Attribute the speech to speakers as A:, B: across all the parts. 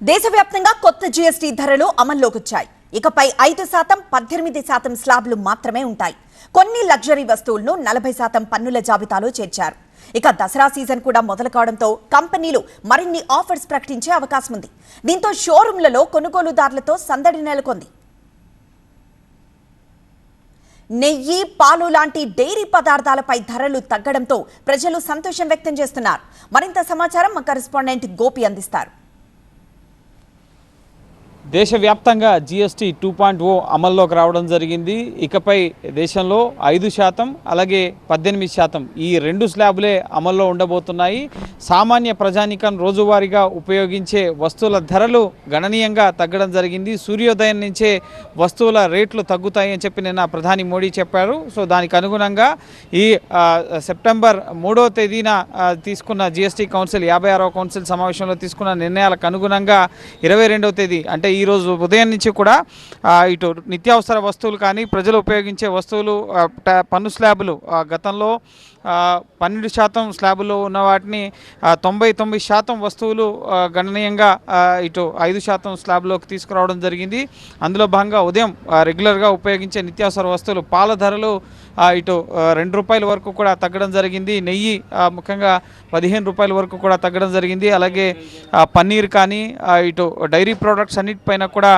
A: దేశవ్యాప్తంగా కొత్త జీఎస్టీ ధరలు అమల్లోకి వచ్చాయి ఇకపై ఐదు శాతం పద్దెనిమిది శాతం స్లాబ్లు మాత్రమే ఉంటాయి. కొన్ని లగ్జరీ వస్తువులను నలభై శాతం పన్నుల జాబితాలో చేర్చారు. ఇక దసరా సీజన్ కూడా మొదలు కావడంతో కంపెనీలు మరిన్ని ఆఫర్స్ ప్రకటించే అవకాశం ఉంది దీంతో షోరూంలలో కొనుగోలుదారులతో సందడి నెలకొంది. నెయ్యి పాలు లాంటి డైరీ పదార్థాలపై ధరలు తగ్గడంతో ప్రజలు సంతోషం వ్యక్తం చేస్తున్నారు. మరింత సమాచారం మా కరెస్పాండెంట్ గోపి అందిస్తారు.
B: దేశవ్యాప్తంగా జిఎస్టీ టూ పాయింట్ ఓ అమల్లోకి రావడం జరిగింది. ఇకపై దేశంలో ఐదు శాతం అలాగే పద్దెనిమిది శాతం ఈ రెండు స్లాబులే అమల్లో ఉండబోతున్నాయి. సామాన్య ప్రజానికం రోజువారీగా ఉపయోగించే వస్తువుల ధరలు గణనీయంగా తగ్గడం జరిగింది. సూర్యోదయం నుంచే వస్తువుల రేట్లు తగ్గుతాయి అని చెప్పి నిన్న ప్రధాని మోడీ చెప్పారు. సో దానికి అనుగుణంగా ఈ సెప్టెంబర్ మూడో తేదీన తీసుకున్న జిఎస్టీ కౌన్సిల్ యాభై ఆరవ కౌన్సిల్ సమావేశంలో తీసుకున్న నిర్ణయాలకు అనుగుణంగా ఇరవై రెండవ తేదీ అంటే ఈరోజు ఉదయం నుంచి కూడా ఇటు నిత్యావసర వస్తువులు కానీ ప్రజలు ఉపయోగించే వస్తువులు పన్ను స్లాబులు గతంలో పన్నెండు శాతం స్లాబులో ఉన్న వాటిని తొంభై తొమ్మిది శాతం వస్తువులు గణనీయంగా ఇటు ఐదు శాతం స్లాబ్లోకి తీసుకురావడం జరిగింది. అందులో భాగంగా ఉదయం రెగ్యులర్గా ఉపయోగించే నిత్యావసర వస్తువులు పాల ధరలు ఇటు రెండు రూపాయల వరకు కూడా తగ్గడం జరిగింది. నెయ్యి ముఖ్యంగా పదిహేను రూపాయల వరకు కూడా తగ్గడం జరిగింది. అలాగే పన్నీర్ కానీ ఇటు డైరీ ప్రోడక్ట్స్ పైన కూడా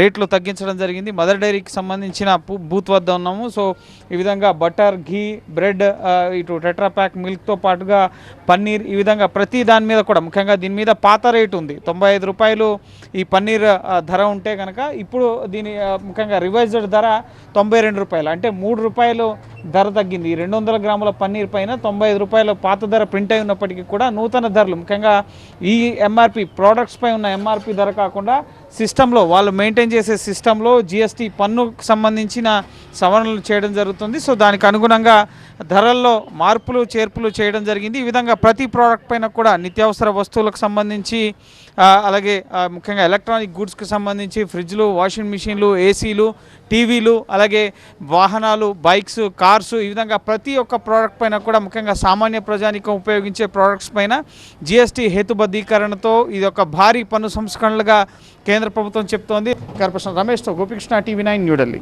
B: రేట్లు తగ్గించడం జరిగింది. మదర్ డైరీకి సంబంధించిన బూత్ వద్ద ఉన్నాము. సో ఈ విధంగా బటర్ ఘీ బ్రెడ్ ఇటు టెట్రా ప్యాక్ మిల్క్తో పాటుగా పన్నీర్ ఈ విధంగా ప్రతి దాని మీద కూడా ముఖ్యంగా దీని మీద పాత రేటు ఉంది. తొంభై ఐదు రూపాయలు ఈ పన్నీర్ ధర ఉంటే కనుక ఇప్పుడు దీని ముఖ్యంగా రివైజ్డ్ ధర తొంభై రెండు రూపాయలు. అంటే మూడు రూపాయలు ధర తగ్గింది. రెండు వందల గ్రాముల పన్నీర్ పైన తొంభై ఐదు రూపాయల పాత ధర ప్రింట్ అయి ఉన్నప్పటికీ కూడా నూతన ధరలు. ముఖ్యంగా ఈ ఎంఆర్పి ప్రోడక్ట్స్ పై ఉన్న ఎంఆర్పి ధర కాకుండా సిస్టంలో వాళ్ళు మెయింటైన్ చేసే సిస్టంలో జిఎస్టీ పన్నుకు సంబంధించిన సవరణలు చేయడం జరుగుతుంది. సో దానికి అనుగుణంగా ధరల్లో మార్పులు చేర్పులు చేయడం జరిగింది. ఈ విధంగా ప్రతి ప్రోడక్ట్ పైన కూడా నిత్యావసర వస్తువులకు సంబంధించి అలాగే ముఖ్యంగా ఎలక్ట్రానిక్ గూడ్స్కి సంబంధించి ఫ్రిడ్జ్లు వాషింగ్ మిషన్లు ఏసీలు టీవీలు అలాగే వాహనాలు బైక్స్ కార్స్ ఈ విధంగా ప్రతి ఒక్క ప్రోడక్ట్ పైన కూడా ముఖ్యంగా సామాన్య ప్రజానికం ఉపయోగించే ప్రోడక్ట్స్ పైన జిఎస్టీ హేతుబద్ధీకరణతో ఇది ఒక భారీ పన్ను సంస్కరణలుగా కేంద్ర ప్రభుత్వం చెప్తోంది. కార్పొరేషన్ రమేష్తో గోపికృష్ణ టీవీ నైన్ న్యూఢిల్లీ